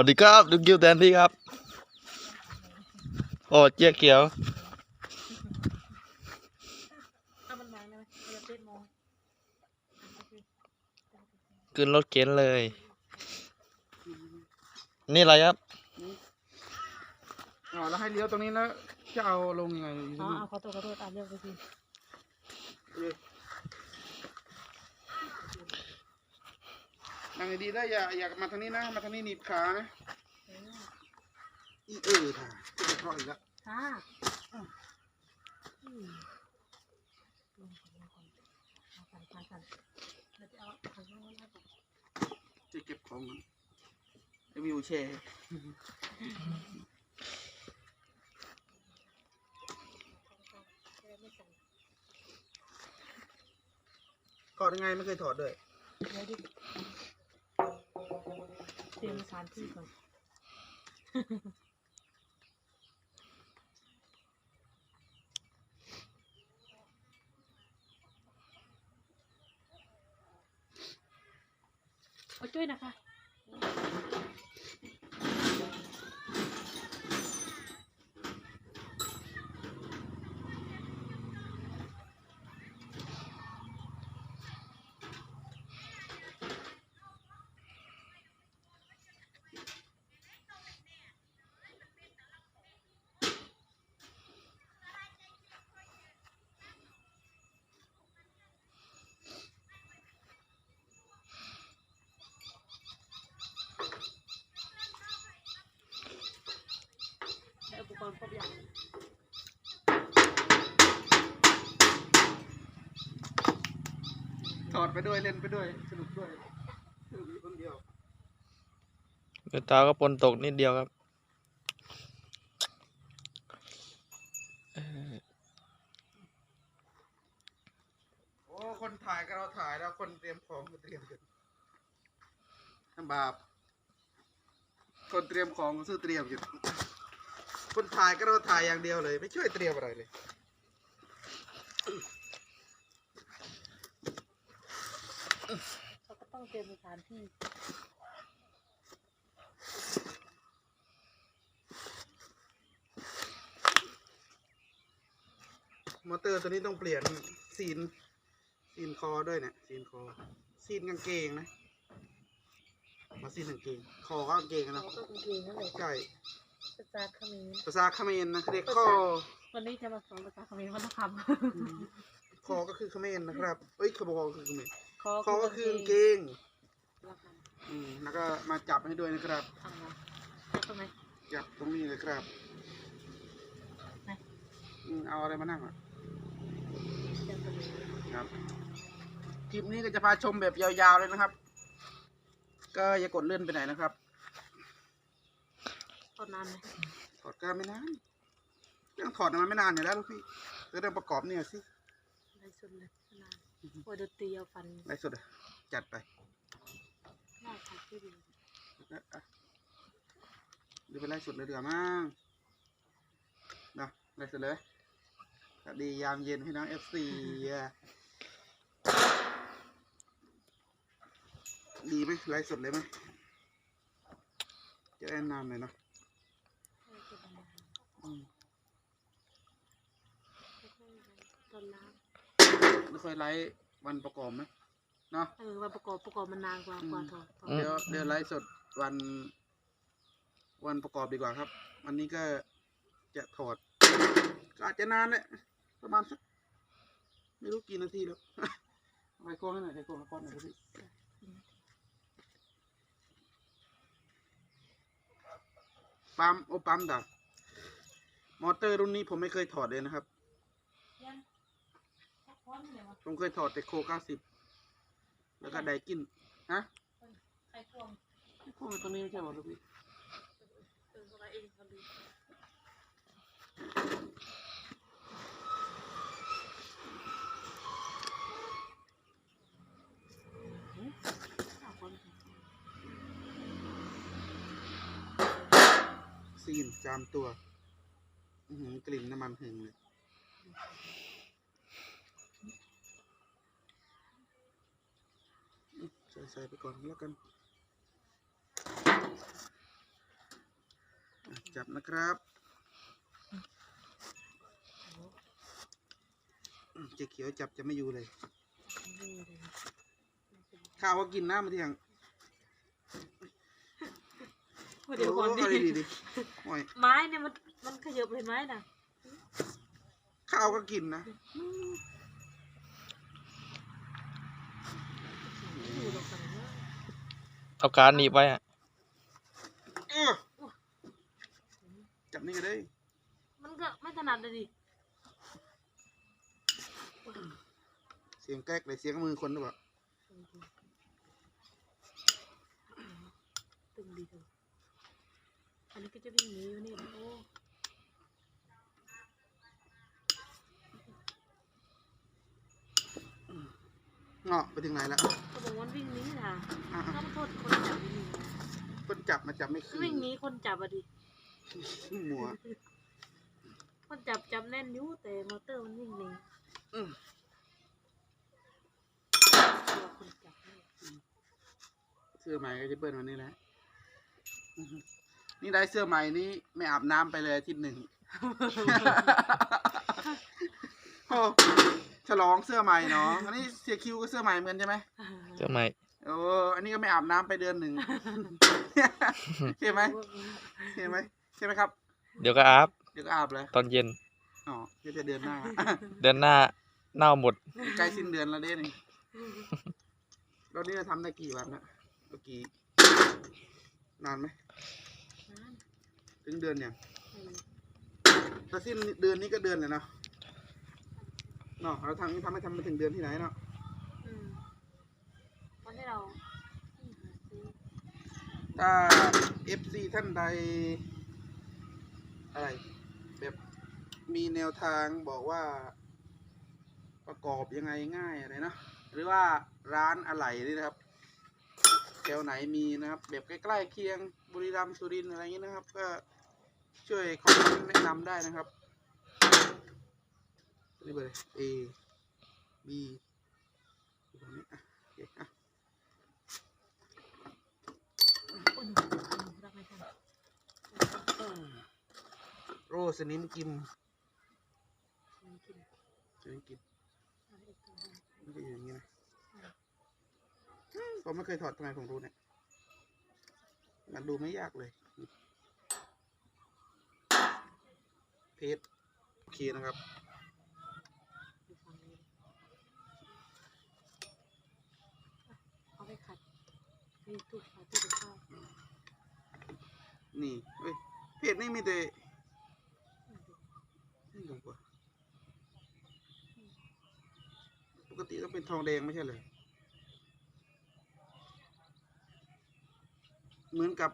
วัสดีครับดูกิวแทนที่ครับโอ้เจ๊เขียวเอามันมาเลยเดี๋ยวเจ็ดโมงขึ้นรถเข็นเลย นี่อะไรครับอ๋อแล้วให้เลี้ยวตรงนี้แล้วจะเอาลงยังไงอ๋อเอาขอโทษขอโทษอ่านเรื่องไปสิ นั่งดีๆได้อย่าอย่ามาทางนี้นะ มาทางนี้หนีบขานะอีเออถ่ายจะเพราะอีกแล้วค่ะอืมลงก่อนลงก่อนเอากันพากันเดี๋ยวจะเอาถังน้ำมันมาก่อนจะเก็บของก่อนไอ้วิวแชร์ถอดยังไงไม่เคยถอดด้วย เตรียมสถานที่ก่อน เอาช่วยนะคะ ได้อุปกรณ์ครบอย่าง ถอด ไปด้วยเล่นไปด้วยสนุกด้วยสนุกอยู่คนเดียวเดี๋ยวตาก็ปนตกนิดเดียวครับโอ้คนถ่ายก็เราถ่ายแล้วคนเตรียมของก็เตรียมกันลำบากคนเตรียมของก็ซื้อเตรียมอยู่คนถ่ายก็เราถ่ายอย่างเดียวเลย ไม่ช่วยเตรียมอะไรเลย เราก็ ต้องเตรียมสถานที่มอเตอร์ตัวนี้ต้องเปลี่ยนซีนซีนคอด้วยเนี่ยซีนคอซีนกางเกงนะมาซีนกางเกงคอก็กางเกงเรานะก็กางเกงนั่นแหละใช่ภาษาเขมรภาษาเขมรนะเรียกข้อวันนี้จะมาสอนภาษาเขมรวัฒนธรรมคอก็คือเขมรนะครับเอ้ยขบคอก็คือเขมรคอคอก็คือกางเกงราคา อืมแล้วก็มาจับให้ด้วยนะครับทำนะจับตรงไหนจับตรงนี้เลยครับไหนอืมเอาอะไรมานั่งอะจับตรงนี้ครับ คลิปนี้ก็จะพาชมแบบยาวๆเลยนะครับ ก็อย่ากดเลื่อนไปไหนนะครับตอนนานไหมถอดก็ไม่นานเรื่องถอดมันไม่นานอยู่แล้วลูกพี่เรื่องประกอบเนี่ยสิในสุดเลยนานโอ้ยเดนตรีเอาฟัน ไรสุดอะจัดไปหน้าขา ดที่ดีอะอะดูเป็นไรสุดเลยเดือมั้งนะไรสุดเลยสวัสดียามเย็นพี่น้องเอฟซีดีไหมไรสุดเลยไหมจะแนะนำหน่อยเนาะอืมตอนล้างไม่ค่อยไลฟ์วันประกอบไหม เนาะเออวันประกอบประกอบมันนานกว่ากว่าถอดถอดอืมเดี๋ยวเดี๋ยวไลฟ์สดวัน วันประกอบดีกว่าครับ วันนี้ก็จะถอด ก็อาจจะนานแหละประมาณสักไม่รู้กี่นาทีแล้วเอาไปโค้งให้หน่อยไปโค้งก้อนหน่อยพี่ปั๊มโอ้ปั๊มดับมอเตอร์รุ่นนี้ผมไม่เคยถอดเลยนะครับยังพร้อมเลยวะผมเคยถอดแต่โคเก้าสิบ แล้วก็ไดกินฮะใครควงพวกมันตรงนี้ไม่ใช่หรอลูกพี่เออเขาเองเขาดูเอาคนซีนจามตัวอือหือกลิ่นน้ำมันหึงเลยอืม ใส่ใส่ไปก่อนแล้วกันจับนะครับอืมเจ๊เขียวจับจะไม่อยู่เลยนี่เลยข้าวก็กินน้ำมาที่ยังเดี๋ยวก่อนโอ้ดิเาดีๆดิโอ้ยไม้เนี่ยมันมันขยับเลยไม้น่ะ ข้าวก็กินนะ อยู่ตรงกันว่า เอาการหนีบไว้อะเอ้อจับนี่ก็ได้ มันก็ไม่ถนัดเลยดิ เสียงแก๊กเลยเสียงมือคนหรือเปล่าตึงดีจังอันนี้ก็จะวิ่งหนีอยู่นี่นะโอ้ เงาะไปถึงไหนแล้วก็บอกว่าวิ่งหนีนะอะต้องโทษคนจับวิ่งหนีๆคนจับมาจับไม่คืนวิ่งหนีคนจับอะดิหมัวคนจับจับแน่นอยู่แต่มอเตอร์มันวิ่งหนีอืมตัวคนจับนี่เสื้อใหม่ก็จะเปิ้ลวันนี้แหละอื้อหือนี่ได้เสื้อใหม่นี้ไม่อาบน้ำไปเลยอาทิตย์หนึ่งโอ้ ฉลองเสื้อใหม่เนาะอันนี้เสียคิวก็เสื้อใหม่เหมือนกันใช่ไหมเจ้าใหม่โอ้อันนี้ก็ไม่อาบน้ำไปเดือนหนึ่งใช่ไหมใช่ไหมใช่ไหมครับ เดี๋ยวก็อาบเดี๋ยวก็อาบเลยตอนเย็นอ๋อเดี๋ยวจะเดือนหน้าเดือนหน้าเน่าหมดใกล้สิ้นเดือนแล้วเด้นี่เรานี่จะทำได้กี่วันนะเมื่อกี้นานไหมถึงเดือนเนี่ยงถ้าสิ้นเดือนนี้ก็เดือนเลยเนาะ เนาะเราทำนี้ทำไม่ทำมาถึงเดือนที่ไหนเนาะอืมวันที่เราซื้อถ้า FC ท่านใด อะไร แบบมีแนวทางบอกว่า ประกอบยังไงง่ายอะไรนะหรือว่าร้านอะไหล่นี่นะครับแถวไหนมีนะครับ แบบใกล้ๆเคียงบุรีรัมย์สุรินทร์อะไรอย่างนี้นะครับ ก็ช่วยคอมเมนต์แนะนำได้นะครับ นี่เบอร์เลย A B ตรงนี้อะโอเคอะโรสนิมกิมสนิมกิมมันก็อยู่อย่างนี้นะผมไม่เคยถอดทำไมผมรู้เนี่ย มันดูไม่ยากเลยเพจโอเคนะครับ อยู่ฝั่งนี้เอาไปขัด มีตู้ขายตู้กับข้าวนี่เฮ้ยเพจนี่มีแต่นี่ถูว่าปกติต้องเป็นทองแดงไม่ใช่เลยเหมือนกับ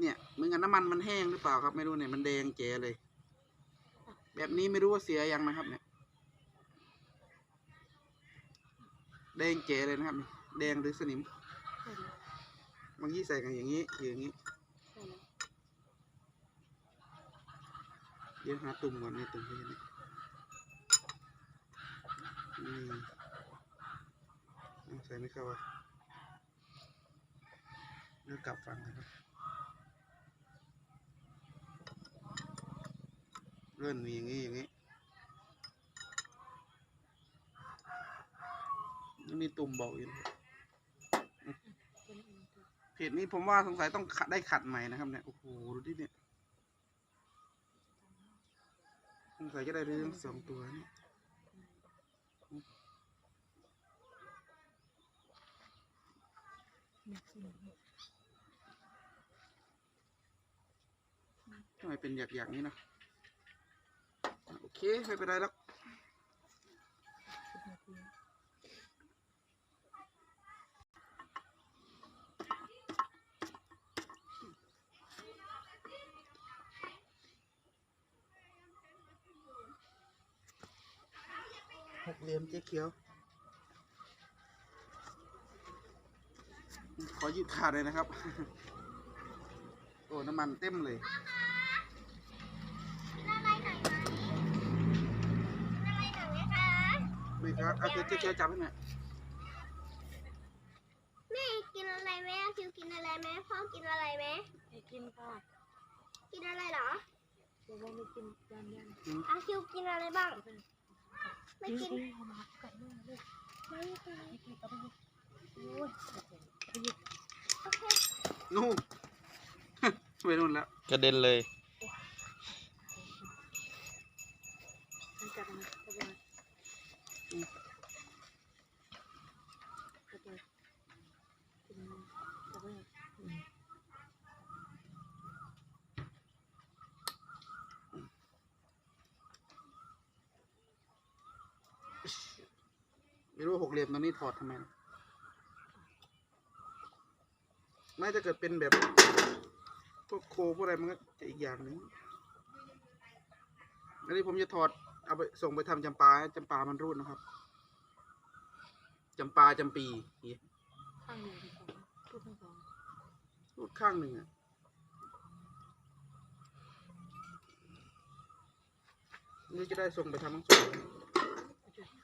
เนี่ยเหมือนกับน้ำมันมันแห้งหรือเปล่าครับ ไม่รู้เนี่ยมันแดงเจ๋เลย แบบนี้ไม่รู้ว่าเสียยังนะครับ เนี่ย แดงเจ๋เลยนะครับ แดงหรือสนิม บางทีใส่กันอย่างนี้อยู่อย่างนี้ใช่แล้วเดี๋ยวหาตุ่มก่อนนี่ตุ่มที่นี่อืมเอาใส่ไม่เข้าอะเดี๋ยวกลับฟังกันครับเลื่อนมีอย่างนี้อย่างนี้มันมีตุ่มบอกอยู่นะ เป็นอันตัว เพ จนี้ผมว่าสงสัยต้องได้ขัดใหม่นะครับเนี่ย โอ้โห ดูดิเนี่ย สงสัยจะได้เรื่องสองตัวนี่เนี่ยทำไมเป็นหยักๆนี้นะโอเค ไม่เป็นไรแล้ว สิบนาที ห กเหลี่ยมเจ๊เขียว ขอหยิบขาดเลยนะครับ โอ้ น้ำมันเต็มเลยไม่ครับเอาเจ๊เขียวจับให้หน่อยแม่กินอะไรไหมคิวกินอะไรไหมพ่อกินอะไรไหมให้กินค่ะ กินอะไรเหรอเดี๋ยวว่าไม่กินยำยำอาคิวกินอะไรบ้าง ไม่กินเอามากัดมือเลยไม่กินไม่กินเอาไปยิบโอ้ยไปยิบโอเคนู่นไปนู่นแล้วกระเด็นเลย มันกัดนะกัดนะกัดนะกินกัดนะอืม ไม่รู้หกเหลี่ยมตรงนี้ถอดทำไม ไม่ถ้าเกิดเป็นแบบพวกโคพวกอะไรมันก็จะอีกอย่างหนึ่งอันนี้ผมจะถอดเอาไปส่งไปทำจำปาจำปามันรูดนะครับจำปาจำปีข้างหนึ่งสองพูดทั้งสองรูดข้างหนึ่งอะนี่จะได้ส่งไปทำทั้งสอง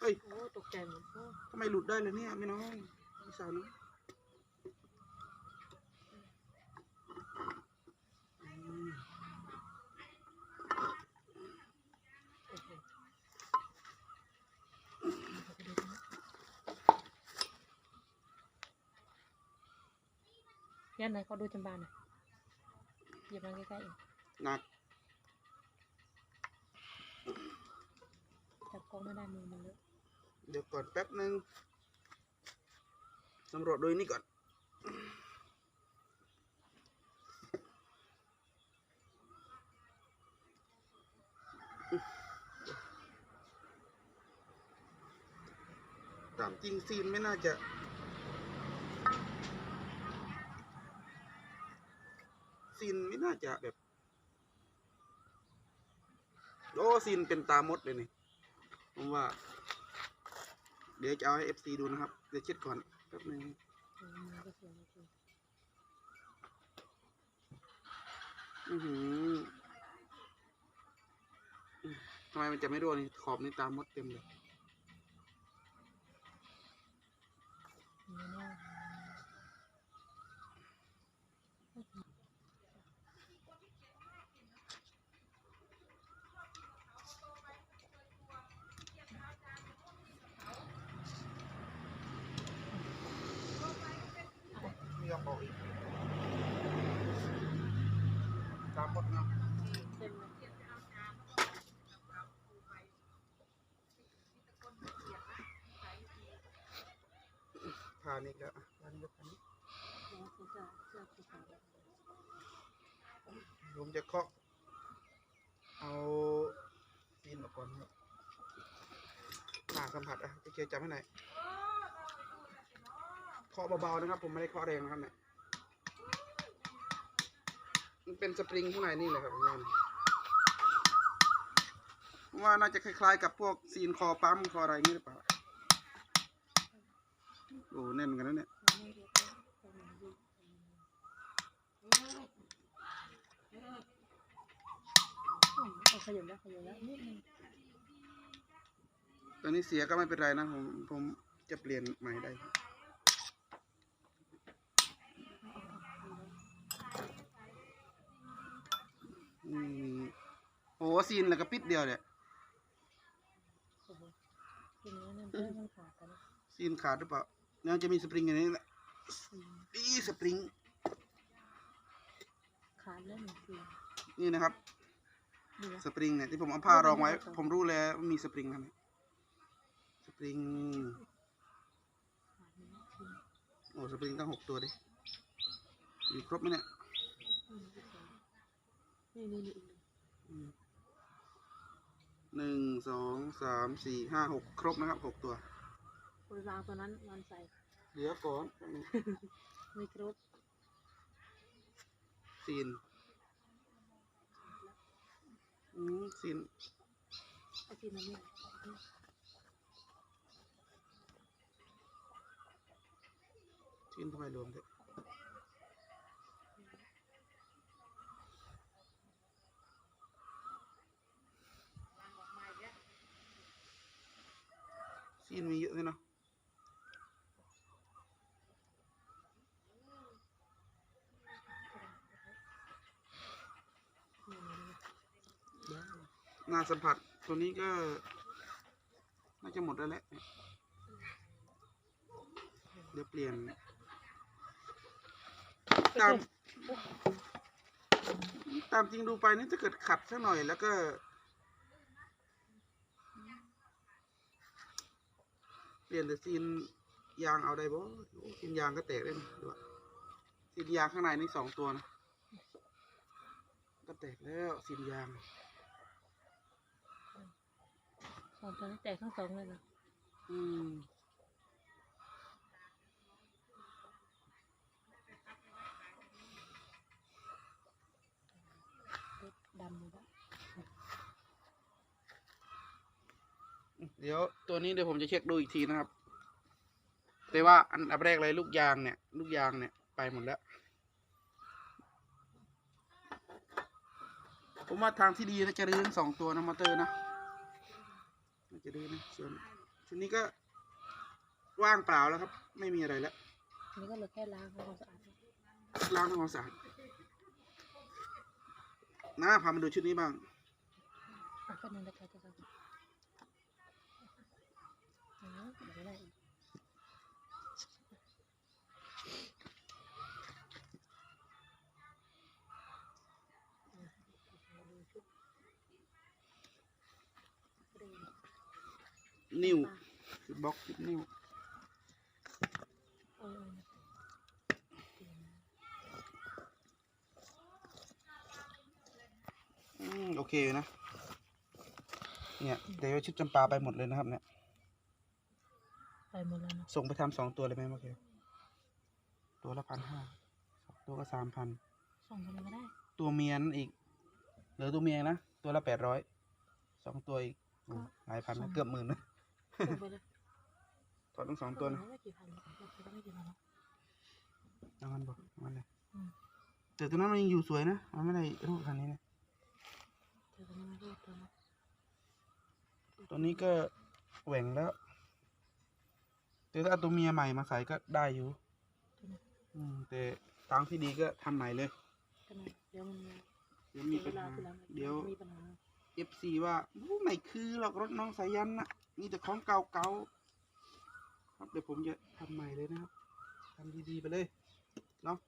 เฮ้ยโอ้ตกใจหมดโอ้ทำไมหลุดได้เลยเนี่ยไม่น้องพี่สาวน้องอืมโอ้โหยันไหนเขาดูจำบานหน่อยหยิบมาใกล้ๆอีกหนัก จับกล้องม่ได้มือมันเลอะเดี๋ยวก่อนแป๊บนึงสำรวจโดยนี้ก่อน ตามจริงซีนไม่น่าจะซีนไม่น่าจะแบบ โอ้ซีนเป็นตามดเลยนี่ ผมว่า เดี๋ยวจะเอาให้เอฟซีดูนะครับ เดี๋ยวเช็ดก่อนแป๊บหนึงอือก็สวยจริงอือหือทำไมมันจะไม่รั่วนี่ขอบนี่ตามมดเต็มเลย นี่น่ไม่ยอมบอกอีก ตามมดนะ เต็มเลย ทานอีกแล้วอะทานอีกแล้วโอ้โหเสื้อเสื้อสีขาวแบบผมจะเคาะเอาซีนออกก่อนครับหน้าสัมผัสอะพี่เคจับให้หน่อยเคาะเบาๆนะครับ ผมไม่ได้เคาะแรงนะครับเนี่ยมันเป็นสปริงข้างในนี่แหละครับงานว่าน่าจะคล้ายๆ กับพวกซีนคอปั๊มคออะไรนี่หรือเปล่า โอ้แน่นเหมือนกันนะเนี่ยไม่เรียกว่าตรงไหนดีอืมเอาขยับแล้วขยับแล้วนิดนึงตอนนี้เสียก็ไม่เป็นไรนะผมผมจะเปลี่ยนใหม่ได้อืมโอ้ซีนแล้วก็ปิดเดียวเนี่ยโอ้โหกินเนื้อเนี่ยเพื่อนมันขาดกันนะซีนขาดหรือเปล่า เนี่ยจะมีสปริงอย่างนี้แหละอืมนี่สปริง ขาดแล้วหนึ่งทีนี่นะครับดีนะสปริงเนี่ยที่ผมเอาผ้ารองไว้ ผมรู้แล้วว่ามีสปริงครับเนี่ยสปริง ขาดหนึ่งทีโอ้สปริงตั้งหกตัวดิอยู่ครบไหมเนี่ยอืมนี่นี่นี่อีกหนึ่งอืมหนึ่งสองสามสี่ห้าหกครบนะครับหกตัว คนวางตัวนั้นมันใส่เหลือก่อนแป๊บนึงไม่ครบซีนอืมซีนไอ้ทีนั้นเนี่ยซีนทำไมรวมด้วยซีนมีเยอะเลยเนาะ หน้าสัมผัสตัวนี้ก็ น่าจะหมดแล้วแหละ เดี๋ยวเปลี่ยน ตาม ตามจริงดูไปนี่ถ้าเกิดขัดสักหน่อยแล้วก็ เปลี่ยนแต่ซีนยางเอาได้บ่ซีนยางก็แตกได้นะดูอะซีนยางข้างในนี่สองตัวนะ ก็แตกแล้วซีนยาง สองตัวนี้แตกทั้งสองเลยนะอืมดำเลยปะเดี๋ยวตัวนี้เดี๋ยวผมจะเช็คดูอีกทีนะครับ แต่ว่าอันดับแรกเลยลูกยางเนี่ย ลูกยางเนี่ยไปหมดแล้ว ผมว่าทางที่ดีน่าจะรื้อทั้งสองตัวนะมอเตอร์นะ จะรื้อนะส่วนชุดนี้ก็ว่างเปล่าแล้วครับ ไม่มีอะไรแล้วอันนี้ก็เหลือแค่ล้างทำความสะอาดล้างทำความสะอาดนะพามาดูชุดนี้บ้างอะก็นั่นแหละค่ะจะทำอ๋อเดี๋ยวได้อีก นิ้วบล็อกนิ้วเอออืมโอเคอยู่นะ เนี่ยเดี๋ยวชุดจำปาไปหมดเลยนะครับ เนี่ย ไปหมดแล้วเนาะส่งไปทำสองตัวเลยไหมเมื่อกี้ตัวละพันห้าตัวก็สามพันส่งไปเลยก็ได้ ตัวเมียนนอีก เหลือตัวเมียนะ ตัวละแปดร้อย สองตัวอีกโอ้หลายพันนะเกือบหมื่นนะ ไปเลยถอดทั้งสองตัวนะไม่กี่พันหรอกเราคิดว่าไม่กี่พันหรอกเอางั้นบอกเอามันเลยแต่ตัวนั้นมันยังอยู่สวยนะมันไม่ได้รูปคันนี้นะเธอก็ไม่รู้ตัวนะตัวนี้ก็แหว่งแล้วแต่ถ้าเอาตัวเมียใหม่มาใส่ก็ได้อยู่อืมแต่ทางที่ดีก็ทำใหม่เลยเดี๋ยวมันเดี๋ยวมีปัญหา เดี๋ยว มีปัญหา FC ว่าอู้ไม่คือหรอกรถน้องสายันนะ มีแต่ของเก่าๆครับเดี๋ยวผมจะทำใหม่เลยนะครับทำดีๆไปเลยเนาะ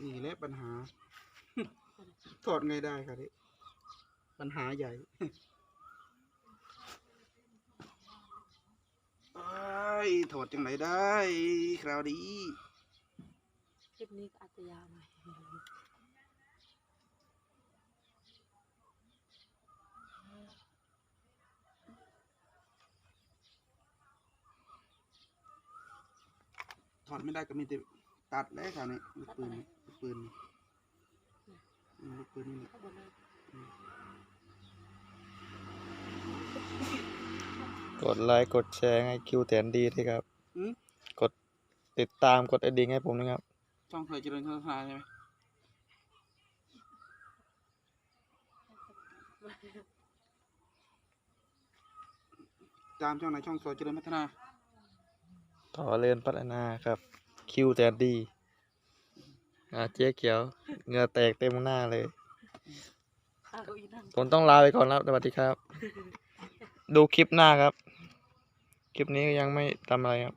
นี่แหละปัญหาถอดไงได้ครับนี่ปัญหาใหญ่ไอ้ถอดจังไหนได้ คราวดีคลิปนี้อาจจะยาวหน่อย ถอดไม่ได้ก็มีแต่ตัดแล้วคราวนี้ลูกปืนนี่ลูกปืนนี่อืมลูกปืนนี่แหละข้างบนเลยกดไลค์กดแชร์ให้คิวแตนดีด้วยครับ อืมกดติดตามกดกระดิ่งให้ผมนะครับ ช่องเคยเจริญพัฒนาใช่ไหมตามช่องไหนช่องซอยเจริญพัฒนา ต่อเรียนพัฒนาครับ คิวแตนดีอ่าเจ๊เขียวเหงื่อแตกเต็มหน้าเลยเอาเก้าอี้นั่งผมต้องลาไปก่อนแล้วสวัสดีครับ ดูคลิปหน้าครับ คลิปนี้ยังไม่ทำอะไรครับ